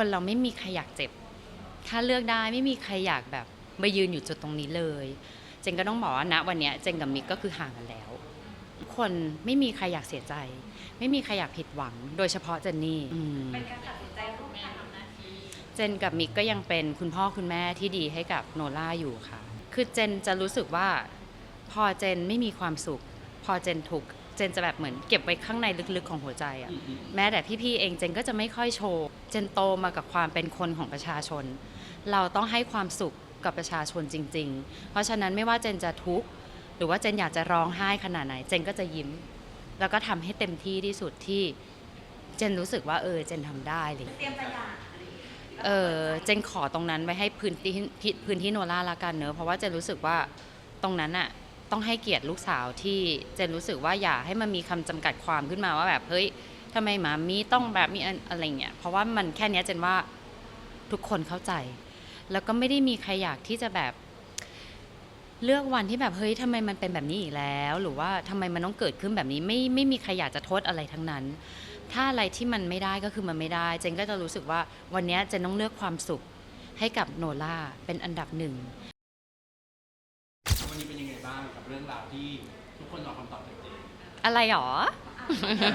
คนเราไม่มีใครอยากเจ็บ ถ้าเลือกได้ไม่มีใครอยากแบบมายืนอยู่จุดตรงนี้เลย เจนก็ต้องบอกว่าณวันเนี้ยเจนกับมิกก็คือห่างกันแล้วทุกคนไม่มีใครอยากเสียใจ ไม่มีใครอยากผิดหวัง โดยเฉพาะเจนนี่อืมเป็นการตัดสินใจร่วมกันทำหน้าที่เจนกับมิกก็ยังเป็นคุณพ่อคุณแม่ที่ดีให้กับโนล่าอยู่ค่ะ คือเจนจะรู้สึกว่า พอเจนไม่มีความสุข พอเจนทุกข์ เจนจะแบบเหมือนเก็บไว้ข้างในลึกๆของหัวใจอะแม้แต่พี่ๆเองเจนก็จะไม่ค่อยโชว์เจนโตมากับความเป็นคนของประชาชน เราต้องให้ความสุขกับประชาชนจริง ๆ เพราะฉะนั้นไม่ว่าเจนจะทุกข์หรือว่าเจนอยากจะร้องไห้ขนาดไหน เจนก็จะยิ้ม แล้วก็ทำให้เต็มที่ที่สุดที่เจนรู้สึกว่าเออเจนทำได้เลยเตรียมจะหย่าเออเจนขอตรงนั้นไว้ให้พื้นที่ที่พื้นที่โนล่าละกันเนอะเพราะว่าเจนรู้สึกว่าตรงนั้นอะ ต้องให้เกียรติลูกสาวที่เจนรู้สึกว่าอย่าให้มันมีคำจำกัดความขึ้นมาว่าแบบเฮ้ยทำไมหมามีต้องแบบมีอะไรเงี้ยเพราะว่ามันแค่นี้เจนว่าทุกคนเข้าใจ แล้วก็ไม่ได้มีใครอยากที่จะแบบเลือกวันที่แบบเฮ้ยทำไมมันเป็นแบบนี้อีกแล้ว หรือว่าทำไมมันต้องเกิดขึ้นแบบนี้ไม่ไม่มีใครอยากจะโทษอะไรทั้งนั้น ถ้าอะไรที่มันไม่ได้ก็คือมันไม่ได้ เจนก็จะรู้สึกว่าวันนี้เจนต้องเลือกความสุขให้กับโนล่าเป็นอันดับหนึ่ง วันนี้เป็นยังไงบ้างกับเรื่องราวที่ทุกคนรอคำตอบจากเจน อะไรหรอ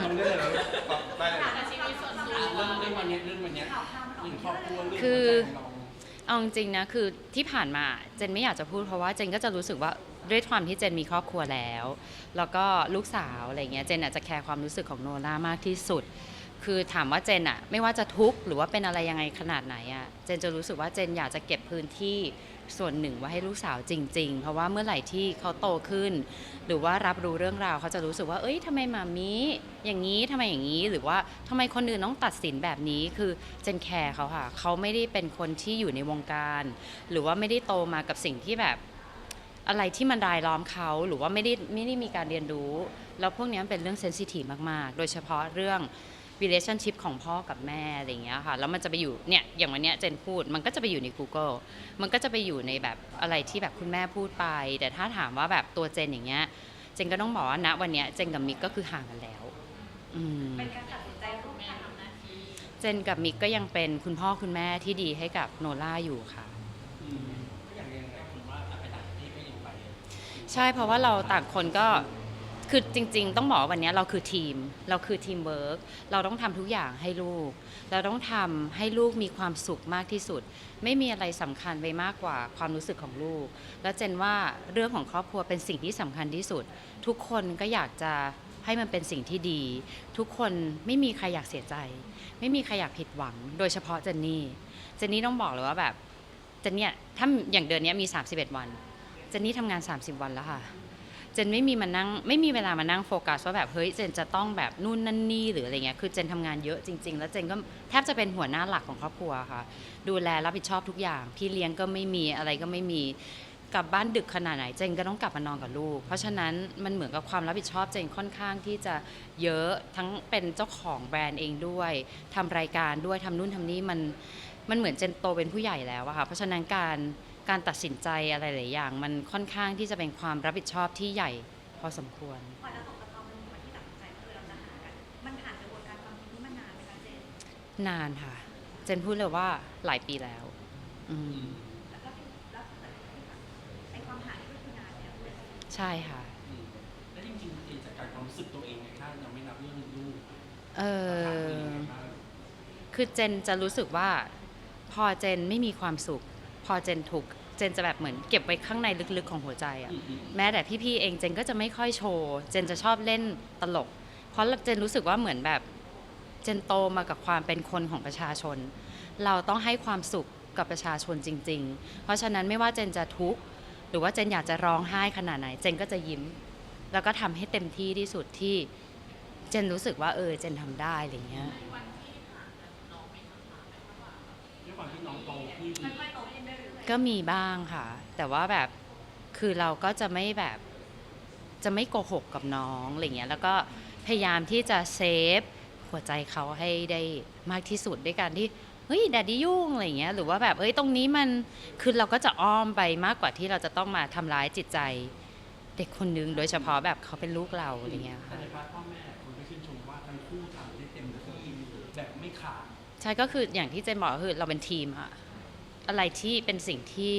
ตรงเรื่องอะไรตอบได้เลยแต่ชีวิตส่วนตัวเรื่องเรื่องวันเนี้ยเรื่องวันเนี้ยข่าวข่าวมันออกเรื่องมาครอบครัวเรื่องคือหัวใจของเราเอาจริงๆนะคือที่ผ่านมาเจนไม่อยากจะพูดเพราะว่าเจนก็จะรู้สึกว่าด้วยความที่เจนมีครอบครัวแล้ว แล้วก็ลูกสาวอะไรเงี้ยเจนอาจจะแคร์ความรู้สึกของโนล่ามากที่สุด คือถามว่าเจนอะไม่ว่าจะทุกข์หรือว่าเป็นอะไรยังไงขนาดไหนอะเจนจะรู้สึกว่าเจนอยากจะเก็บพื้นที่ ส่วนหนึ่งไว้ให้ลูกสาวจริง ๆ เพราะว่าเมื่อไหร่ที่เขาโตขึ้น หรือว่ารับรู้เรื่องราวเขาจะรู้สึกว่า เอ้ยทำไมมามีอย่างนี้ทำไมอย่างนี้ หรือว่าทำไมคนอื่นต้องตัดสินแบบนี้ คือเจนแคร์เขาค่ะ เขาไม่ได้เป็นคนที่อยู่ในวงการ หรือว่าไม่ได้โตมากับสิ่งที่แบบอะไรที่มันรายล้อมเขาหรือว่าไม่ได้ไม่ได้มีการเรียนรู้ แล้วพวกนี้เป็นเรื่องเซนซิทีฟมาก ๆ โดยเฉพาะเรื่อง relationship ของพ่อกับแม่อะไรอย่างเงี้ยค่ะแล้วมันจะไปอยู่เนี่ยอย่างวันเนี้ยเจนพูดมันก็จะไปอยู่ใน Google มันก็จะไปอยู่ในแบบอะไรที่แบบคุณแม่พูดไป แต่ถ้าถามว่าแบบตัวเจนอย่างเงี้ยเจนก็ต้องบอกว่าณวันเนี้ยเจนกับมิกก็คือห่างกันแล้วอืมเป็นการตัดสินใจร่วมกันทำหน้าที่เจนกับมิกก็ยังเป็นคุณพ่อคุณแม่ที่ดีให้กับโนล่าอยู่ค่ะอืมก็อย่างยังไงคุณว่าไปต่างประเทศก็ยังไปใช่เพราะว่าเราต่างคนก็ คือจริง ๆ ต้องบอกว่าวันนี้เราคือทีม เราคือทีมเวิร์กเราต้องทำทุกอย่างให้ลูก เราต้องทำให้ลูกมีความสุขมากที่สุด ไม่มีอะไรสำคัญไปมากกว่าความรู้สึกของลูก แล้วเจนว่าเรื่องของครอบครัวเป็นสิ่งที่สำคัญที่สุด ทุกคนก็อยากจะให้มันเป็นสิ่งที่ดี ทุกคนไม่มีใครอยากเสียใจ ไม่มีใครอยากผิดหวัง โดยเฉพาะเจนนี่ เจนนี่ต้องบอกเลยว่าแบบ เจนเนี่ยถ้าอย่างเดือนเนี้ยมี 31 วัน เจนนี่ทำงาน 30 วันแล้วค่ะ เจนไม่มีมานั่งไม่มีเวลามานั่งโฟกัสว่าแบบเฮ้ยเจนจะต้องแบบนู่นนั่นนี่หรืออะไรเงี้ยคือเจนทำงานเยอะจริง ๆ แล้วเจนก็แทบจะเป็นหัวหน้าหลักของครอบครัวค่ะ ดูแลรับผิดชอบทุกอย่างพี่เลี้ยงก็ไม่มีอะไรก็ไม่มีกลับบ้านดึกขนาดไหนเจนก็ต้องกลับมานอนกับลูก เพราะฉะนั้นมันเหมือนกับความรับผิดชอบเจนค่อนข้างที่จะเยอะทั้งเป็นเจ้าของแบรนด์เองด้วยทำรายการด้วยทำนู่นทำนี่มันมันเหมือนเจนโตเป็นผู้ใหญ่แล้วอะค่ะเพราะฉะนั้นการ การตัดสินใจอะไรหลายอย่าง มันค่อนข้างที่จะเป็นความรับผิดชอบที่ใหญ่พอสมควรกว่าจะตกตะกอนมันวันที่ตัดสินใจก็คือเราจะหากัน มันผ่านกระบวนการความคิดนี้มานานไหมคะเจนนานค่ะ เจนพูดเลยว่าหลายปีแล้ว อืมแล้วก็แล้วแต่ไอความหานี่ก็คือนานแล้วด้วยใช่ค่ะ อืมแล้วจริงๆเจนจัดการความรู้สึกตัวเองไงถ้ายังไม่นับเรื่องลูกเอเป็นอยังไงบ้างคือเจนจะรู้สึกว่าพอเจนไม่มีความสุขพ อเจนทุกข์เจนจะแบบเหมือนเก็บไว้ข้างในลึกๆของหัวใจอะอืมอืมแม้แต่พี่ๆเองเจนก็จะไม่ค่อยโชว์ เจนจะชอบเล่นตลก เพราะเจนรู้สึกว่าเหมือนแบบเจนโตมากับความเป็นคนของประชาชน เราต้องให้ความสุขกับประชาชนจริง ๆ เพราะฉะนั้นไม่ว่าเจนจะทุกข์หรือว่าเจนอยากจะร้องไห้ขนาดไหน เจนก็จะยิ้ม แล้วก็ทำให้เต็มที่ที่สุดที่ เจนรู้สึกว่าเออเจนทำได้อะไรเงี้ย ด้วย ความที่น้องโตขึ้นก็มีบ้างค่ะ แต่ว่าแบบคือเราก็จะไม่แบบจะไม่โกหกกับน้องอะไรเงี้ยแล้วก็พยายามที่จะเซฟหัวใจเขาให้ได้มากที่สุดด้วยการที่เฮ้ยแดดดี้ยุ่งอะไรเงี้ยหรือว่าแบบเอ้ยตรงนี้มันคือเราก็จะอ้อมไปมากกว่าที่เราจะต้องมาทำร้ายจิตใจ เด็กคนนึงโดยเฉพาะแบบเขาเป็นลูกเราอะไรเงี้ยแต่ค่ะในพาร์ทพ่อแม่คนก็ชื่นชมว่าทั้งคู่ทำได้เต็มที่แบบไม่ขาด ใช่ก็คืออย่างที่เจนบอกก็คือเราเป็นทีมอะอะไรที่เป็นสิ่งที่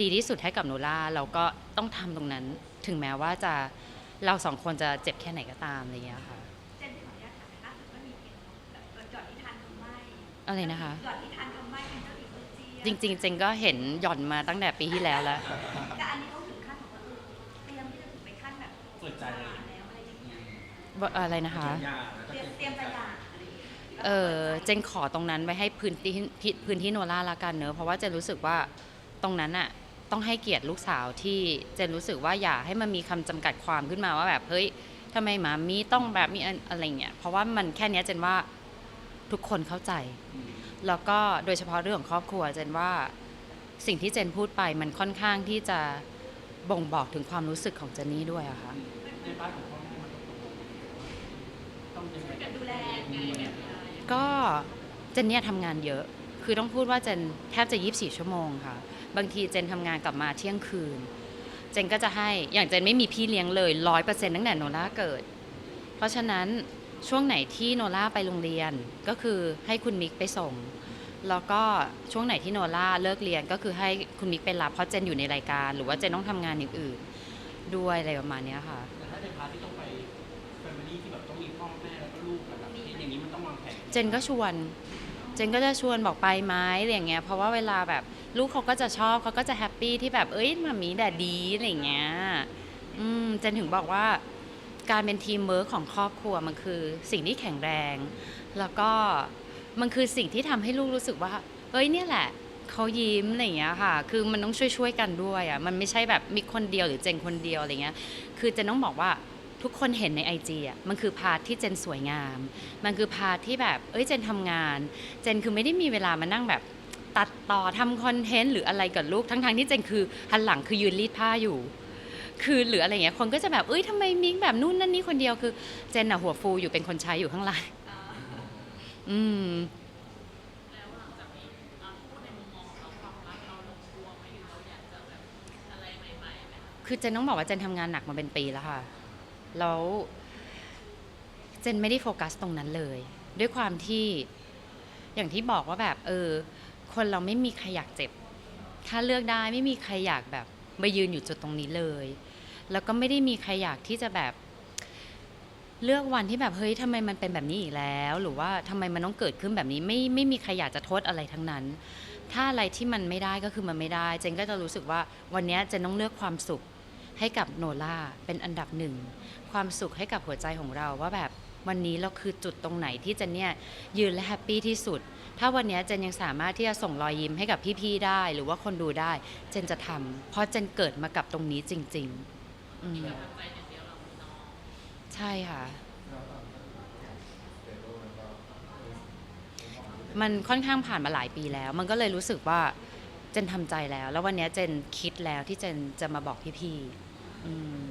ดีที่สุดให้กับโนล่าเราก็ต้องทำตรงนั้น ถึงแม้ว่าจะเราสองคนจะเจ็บแค่ไหนก็ตามอะไรอย่างเงี้ยค่ะเจนที่ขออนุญาตถามล่าสุดก็มีเพลงแบบหยอดนิทานคำใบ้อะไรนะคะ หยอดนิทานคำใบ้เป็นเจ้าหญิงเอเชียจริง ๆ เจนก็เห็นหย่อนมาตั้งแต่ปีที่แล้วแล้ว แต่อันนี้เขาถึงขั้นของว่าเออเตรียมที่จะถึงไปขั้นแบบเปิดใจหย่าแล้วอะไรอย่างเงี้ยว่าอะไรนะคะยาแล้วเตก็รียมเตรียมจะหย่าอะไรอย่าง เงี้ยเออเจนขอตรงนั้นไว้ให้พื้นที่ที่พื้นที่โนล่าละกันเนอะเพราะว่าเจนรู้สึกว่าตรงนั้นอะต้องให้เกียรติลูกสาวที่เจนรู้สึกว่าอย่าให้มันมีคำจำกัดความขึ้นมาว่าแบบเฮ้ยทำไมหมามีต้องแบบมีอันอะไรเงี้ยเพราะว่ามันแค่เนี้ยเจนว่าทุกคนเข้าใจอืมแล้วก็โดยเฉพาะเรื่องของครอบครัวเจนว่าสิ่งที่เจนพูดไปมันค่อนข้างที่จะบ่งบอกถึงความรู้สึกของเจนนี่ด้วยอะค่ะในบ้านของพ่อแม่มันต้องตกลงต้องยังไงดูแลไงแบบ ก็เจนเนี่ยทำงานเยอะ คือต้องพูดว่าเจนแทบจะ 24 ชั่วโมงค่ะ บางทีเจนทำงานกลับมาเที่ยงคืน เจนก็จะให้ อย่างเจนไม่มีพี่เลี้ยงเลยร้อยเปอร์เซ็นต์ตั้งแต่โนล่าเกิด เพราะฉะนั้นช่วงไหนที่โนล่าไปโรงเรียนก็คือให้คุณมิกไปส่ง แล้วก็ช่วงไหนที่โนล่าเลิกเรียนก็คือให้คุณมิกไปรับเพราะเจนอยู่ในรายการ หรือว่าเจนต้องทำงานอย่างอื่นด้วยอะไรประมาณเนี้ยค่ะ แต่ถ้าในพาร์ทที่ต้องไป ฟมิลี่ที่แบบต้องมีพ่อแม่แล้วก็ลูกกันแบบนี้อย่างนี้มันต้องวางแผนเจนก็ชวน เจนก็จะชวนบอกไปไหมอะไรอย่างเงี้ยเพราะว่าเวลาแบบลูกเขาก็จะชอบเขาก็จะแฮปปี้ที่แบบเอ้ยมามีแดดดีอะไรอย่างเงี้ยอืมเจนถึงบอกว่าการเป็นทีมเวิร์คของครอบครัวมันคือสิ่งที่แข็งแรง แล้วก็มันคือสิ่งที่ทำให้ลูกรู้สึกว่า เอ้ยเนี่ยแหละเขายิ้มอะไรอย่างเงี้ยค่ะ คือมันต้องช่วยๆกันด้วยอะ มันไม่ใช่แบบมีคนเดียวหรือเจนคนเดียวอะไรเงี้ย คือเจนต้องบอกว่า ทุกคนเห็นในไอจีอะมันคือพาร์ทที่เจนสวยงาม มันคือพาร์ทที่แบบเอ้ยเจนทำงาน เจนคือไม่ได้มีเวลามานั่งแบบตัดต่อทำคอนเทนต์หรืออะไรกับลูกทั้งๆที่เจนคือหันหลังคือยืนรีดผ้าอยู่ คือหรืออะไรเงี้ยคนก็จะแบบเอ้ยทำไมมิกแบบนู่นนั่นนี่คนเดียวคือ เจนอะหัวฟูอยู่เป็นคนใช้อยู่ข้างล่างอืมคือเจนต้องบอกว่าเจนทำงานหนักมาเป็นปีแล้วค่ะ แล้วเจนไม่ได้โฟกัสตรงนั้นเลย ด้วยความที่อย่างที่บอกว่าแบบเออ คนเราไม่มีใครอยากเจ็บ ถ้าเลือกได้ไม่มีใครอยากแบบมายืนอยู่จุดตรงนี้เลย แล้วก็ไม่ได้มีใครอยากที่จะแบบเลือกวันที่แบบเฮ้ยทำไมมันเป็นแบบนี้อีกแล้ว หรือว่าทำไมมันต้องเกิดขึ้นแบบนี้ไม่ไม่มีใครอยากจะโทษอะไรทั้งนั้น ถ้าอะไรที่มันไม่ได้ก็คือมันไม่ได้ เจนก็จะรู้สึกว่าวันนี้เจนต้องเลือกความสุข ให้กับโนล่าเป็นอันดับหนึ่ง ความสุขให้กับหัวใจของเราว่าแบบวันนี้เราคือจุดตรงไหนที่เจนเนี่ยยืนและแฮปปี้ที่สุด ถ้าวันนี้เจนยังสามารถที่จะส่งรอยยิ้มให้กับพี่ๆได้ หรือว่าคนดูได้ เจนจะทำเพราะเจนเกิดมากับตรงนี้จริงๆอืมใช่ค่ะ มันค่อนข้างผ่านมาหลายปีแล้ว มันก็เลยรู้สึกว่า เจนทำใจแล้ว แล้ววันนี้เจนคิดแล้วที่เจนจะมาบอกพี่ๆอืม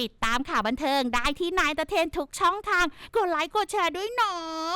ติดตามข่าวบันเทิงได้ที่นายตะเทนทุกช่องทาง กดไลค์กดแชร์ด้วยเนาะ